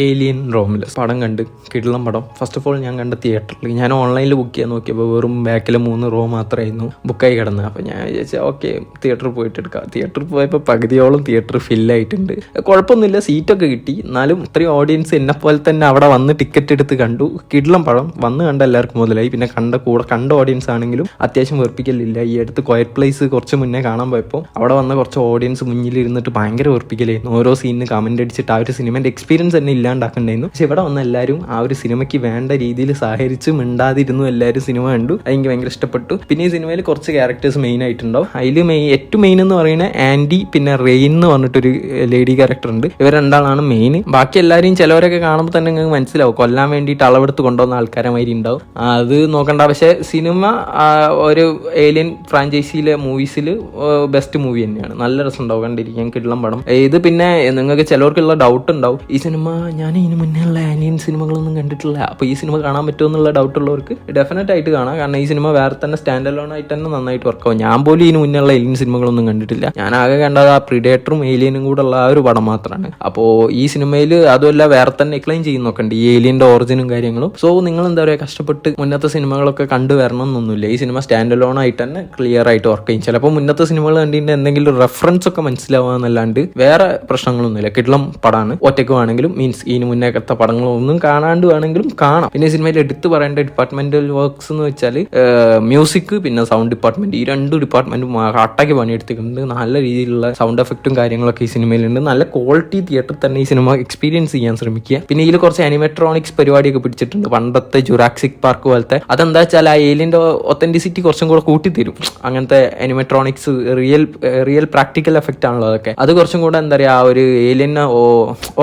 Alien റോമിലസ് പടം കണ്ട് കിടളം പടം. ഫസ്റ്റ് ഓഫ് ഓൾ ഞാൻ കണ്ട തിയേറ്ററിൽ ഞാൻ ഓൺലൈനിൽ ബുക്ക് ചെയ്യാൻ നോക്കിയപ്പോൾ വെറും ബാക്കിൽ മൂന്ന് റോ മാത്രമായിരുന്നു ബുക്കായി കിടന്നത്. അപ്പോൾ ഞാൻ വിചാരിച്ചാൽ ഓക്കെ തിയേറ്ററിൽ പോയിട്ട് എടുക്കാം. തിയേറ്ററിൽ പോയപ്പോൾ പകുതിയോളം തിയേറ്റർ ഫില്ലായിട്ടുണ്ട് കുഴപ്പമൊന്നുമില്ല സീറ്റൊക്കെ കിട്ടി. എന്നാലും ഇത്രയും ഓഡിയൻസ് എന്നെ പോലെ തന്നെ അവിടെ വന്ന് ടിക്കറ്റ് എടുത്ത് കണ്ടു. കിടളം പടം. വന്ന് കണ്ട എല്ലാവർക്കും മുതലായി. പിന്നെ കണ്ട കൂടെ കണ്ട ഓഡിയൻസ് ആണെങ്കിലും അത്യാവശ്യം വെറുപ്പിക്കലില്ല. ഈ അടുത്ത് ക്വയറ്റ് പ്ലേസ് കുറച്ച് മുന്നേ കാണാൻ പോയപ്പോൾ അവിടെ വന്ന കുറച്ച് ഓഡിയൻസ് മുന്നിലിരുന്നിട്ട് ഭയങ്കര വെറുപ്പിക്കലായിരുന്നു. ഓരോ സീനിന് കമന്റ് അടിച്ചിട്ട് ആ ഒരു സിനിമേന്റെ എക്സ്പീരിയൻസ് തന്നെ ഇല്ലാണ്ടാക്കണ്ടായിരുന്നു. പക്ഷെ ഇവിടെ വന്ന എല്ലാവരും ആ ഒരു സിനിമയ്ക്ക് വേണ്ട രീതിയിൽ സഹകരിച്ച് മിണ്ടാതിരുന്നു. എല്ലാവരും സിനിമ കണ്ടു. അതെനിക്ക് ഭയങ്കര ഇഷ്ടപ്പെട്ടു. പിന്നെ ഈ സിനിമയിൽ കുറച്ച് ക്യാരക്ടേഴ്സ് മെയിൻ ആയിട്ടുണ്ടാവും. അതിൽ മെയിൻ ഏറ്റവും മെയിൻ എന്ന് പറയുന്നത് ആൻഡി പിന്നെ റെയിൻ എന്ന് പറഞ്ഞിട്ടൊരു ലേഡി ക്യാരക്ടർ ഉണ്ട്. ഇവർ രണ്ടാളാണ് മെയിൻ ബാക്കി എല്ലാവരെയും ചിലവരൊക്കെ കാണുമ്പോൾ തന്നെ നിങ്ങൾക്ക് മനസ്സിലാവും. കൊല്ലാൻ വേണ്ടിയിട്ട് അളവെടുത്ത് കൊണ്ടുവന്ന ആൾക്കാരമാതിരി ഉണ്ടാവും. അത് നോക്കണ്ട. പക്ഷെ സിനിമ ഒരു ഏലിയൻ ഫ്രാഞ്ചൈസിയിലെ മൂവീസിൽ ബെസ്റ്റ് മൂവി തന്നെയാണ്. നല്ല രസം ഉണ്ടാവും കണ്ടിരിക്കാൻ കിടലം പടം. ഇത് പിന്നെ നിങ്ങൾക്ക് ചിലവർക്കുള്ള ഡൗട്ട് ഉണ്ടാവും. ഈ സിനിമ ഞാൻ ഇതിന് മുന്നേ ഉള്ള ആനിയൻ സിനിമകളൊന്നും കണ്ടിട്ടില്ല. അപ്പോൾ ഈ സിനിമ കാണാൻ പറ്റുമോ എന്നുള്ള ഡൗട്ട് ഉള്ളവർക്ക് ഡെഫിനറ്റ് ആയിട്ട് കാണാം. കാരണം ഈ സിനിമ വേറെ തന്നെ സ്റ്റാൻഡ് അലോൺ ആയിട്ട് തന്നെ നന്നായിട്ട് വർക്ക് ആവും. ഞാൻ പോലും ഇതിന് മുന്നേ ഉള്ള ഏലിയൻ സിനിമകളൊന്നും കണ്ടിട്ടില്ല. ഞാൻ ആകെ കണ്ടത് ആ പ്രിഡേറ്ററും ഏലിയനും കൂടെ ഉള്ള ആ ഒരു പടം മാത്രമാണ് അപ്പോൾ ഈ സിനിമയിൽ അതുമല്ല വേറെ തന്നെ എക്സ്പ്ലെയിൻ ചെയ്യുന്നൊക്കെ ഉണ്ട്. ഈ ഏലിയന്റെ ഒറിജിനും കാര്യങ്ങളും. സോ നിങ്ങൾ എന്താ പറയുക കഷ്ടപ്പെട്ട് മുന്നത്തെ സിനിമകളൊക്കെ കണ്ടു വരണം എന്നൊന്നുമില്ല. ഈ സിനിമ സ്റ്റാൻഡ് അലോൺ ആയിട്ട് തന്നെ ക്ലിയർ ആയിട്ട് വർക്ക് ചെയ്യും. ചിലപ്പോൾ മുന്നത്തെ സിനിമകൾ കണ്ടിട്ട് എന്തെങ്കിലും റെഫറൻസ് ഒക്കെ മനസ്സിലാവുക എന്നല്ലാണ്ട് വേറെ പ്രശ്നങ്ങളൊന്നുമില്ല. കിടലം പടമാണ് ഒറ്റയ്ക്ക് വേണമെങ്കിലും മീൻസ് ഇതിന് മുന്നേക്കത്തെ പടങ്ങളൊന്നും കാണാണ്ട് വേണമെങ്കിലും കാണാം. പിന്നെ സിനിമയിൽ എടുത്തു പറയേണ്ട ഡിപ്പാർട്ട്മെന്റൽ വർക്ക്സ് എന്ന് വെച്ചാൽ മ്യൂസിക് പിന്നെ സൗണ്ട് ഡിപ്പാർട്ട്മെന്റ് ഈ രണ്ട് ഡിപ്പാർട്ട്മെന്റും ഹട്ടാക്കി പണിയെടുത്തിട്ടുണ്ട്. നല്ല രീതിയിലുള്ള സൗണ്ട് എഫക്റ്റും കാര്യങ്ങളൊക്കെ ഈ സിനിമയിലുണ്ട്. നല്ല ക്വാളിറ്റി തിയേറ്ററിൽ തന്നെ ഈ സിനിമ എക്സ്പീരിയൻസ് ചെയ്യാൻ ശ്രമിക്കുക. പിന്നെ ഇതിൽ കുറച്ച് അനിമെട്രോണിക്സ് പരിപാടിയൊക്കെ പിടിച്ചിട്ടുണ്ട്. പണ്ടത്തെ ജുറാക്സിക് പാർക്ക് പോലത്തെ. അതെന്താ വെച്ചാൽ ആ ഏലിയന്റെ ഒത്തന്റിസിറ്റി കുറച്ചും കൂടെ കൂട്ടിത്തരും. അങ്ങനത്തെ animatronics real real practical effect ആണല്ലോ അതൊക്കെ. അത് കുറച്ചും കൂടെ എന്താ പറയുക ആ ഒരു ഏലിയനെ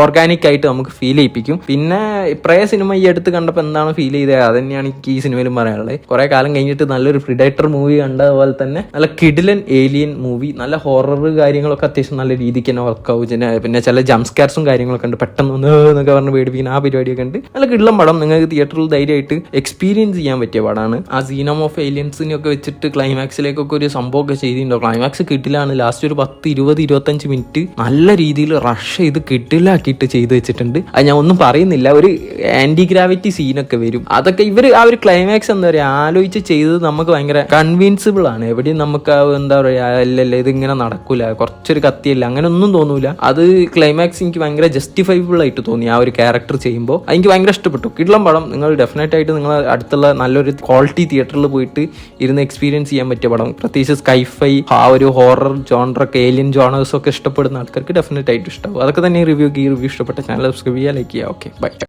ഓർഗാനിക് ആയിട്ട് നമുക്ക് ഫീൽ ചെയ്യിപ്പിക്കും. പിന്നെ പ്രേ സിനിമ ഈ അടുത്ത് കണ്ടപ്പോൾ എന്താണ് ഫീൽ ചെയ്തത് അത് തന്നെയാണ് എനിക്ക് ഈ സിനിമയിലും പറയാനുള്ളത്. കുറെ കാലം കഴിഞ്ഞിട്ട് നല്ലൊരു പ്രിഡേറ്റർ മൂവി കണ്ട പോലെ തന്നെ നല്ല കിഡിലൻ ഏലിയൻ മൂവി നല്ല ഹൊറർ കാര്യങ്ങളൊക്കെ അത്യാവശ്യം നല്ല രീതിക്ക് തന്നെ വർക്കൗട്ട് പിന്നെ ചില ജംസ്കാർസും കാര്യങ്ങളൊക്കെ ഉണ്ട്. പെട്ടെന്ന് ഒന്ന് എന്നൊക്കെ പറഞ്ഞ് പേടിപ്പിക്കുന്ന ആ പരിപാടിയൊക്കെ ഉണ്ട്. നല്ല കിഡിലൻ പടം. നിങ്ങൾക്ക് തിയേറ്ററിൽ ധൈര്യമായിട്ട് എക്സ്പീരിയൻസ് ചെയ്യാൻ പറ്റിയ പടമാണ് ആ സീനം ഓഫ് ഏലിയൻസിനെയൊക്കെ വെച്ചിട്ട് ക്ലൈമാക്സിലേക്കൊക്കെ ഒരു സംഭവമൊക്കെ ചെയ്തിട്ടുണ്ടോ? ക്ലൈമാക്സ് കിട്ടിലാണ് ലാസ്റ്റ് ഒരു പത്ത് ഇരുപത് ഇരുപത്തഞ്ച് മിനിറ്റ് നല്ല രീതിയിൽ റഷ് ചെയ്ത് കിട്ടിലാക്കിയിട്ട് ചെയ്ത് വെച്ചിട്ടുണ്ട്. അത് ഞാൻ ഒന്നും പറയുന്നില്ല. ഒരു ആന്റി ഗ്രാവിറ്റി സീനൊക്കെ വരും. അതൊക്കെ ഇവർ ആ ഒരു ക്ലൈമാക്സ് എന്താ പറയുക ആലോചിച്ച് ചെയ്തത് നമുക്ക് ഭയങ്കര കൺവിൻസിബിൾ ആണ്. എവിടെയും നമുക്ക് എന്താ പറയുക അല്ലല്ല ഇതിങ്ങനെ നടക്കൂല. കുറച്ചൊരു കത്തിയല്ല. അങ്ങനെ ഒന്നും തോന്നൂല. അത് ക്ലൈമാക്സ് എനിക്ക് ഭയങ്കര ജസ്റ്റിഫൈബിൾ ആയിട്ട് തോന്നി ആ ഒരു ക്യാരക്ടർ ചെയ്യുമ്പോൾ എനിക്ക് ഭയങ്കര ഇഷ്ടപ്പെട്ടു. കിടലം പടം നിങ്ങൾ ഡെഫിനറ്റ് ആയിട്ട് നിങ്ങൾ അടുത്തുള്ള നല്ലൊരു ക്വാളിറ്റി തിയേറ്ററിൽ പോയിട്ട് ഇരുന്ന് എക്സ്പീരിയൻസ് ചെയ്യാൻ പറ്റിയ പടം. പ്രത്യേകിച്ച് സ്കൈഫൈ ആ ഒരു ഹോറർ ജോണറൊക്കെ ഏലിയൻ ജോണേഴ്സ് ഒക്കെ ഇഷ്ടപ്പെടുന്ന ആൾക്കാർക്ക് ഡെഫിനറ്റ് ആയിട്ട് ഇഷ്ടമാവും അതൊക്കെ തന്നെ റിവ്യൂ ഈ റിവ്യൂ ഇഷ്ടപ്പെട്ട channel subscribe que la ah, Ok, bye.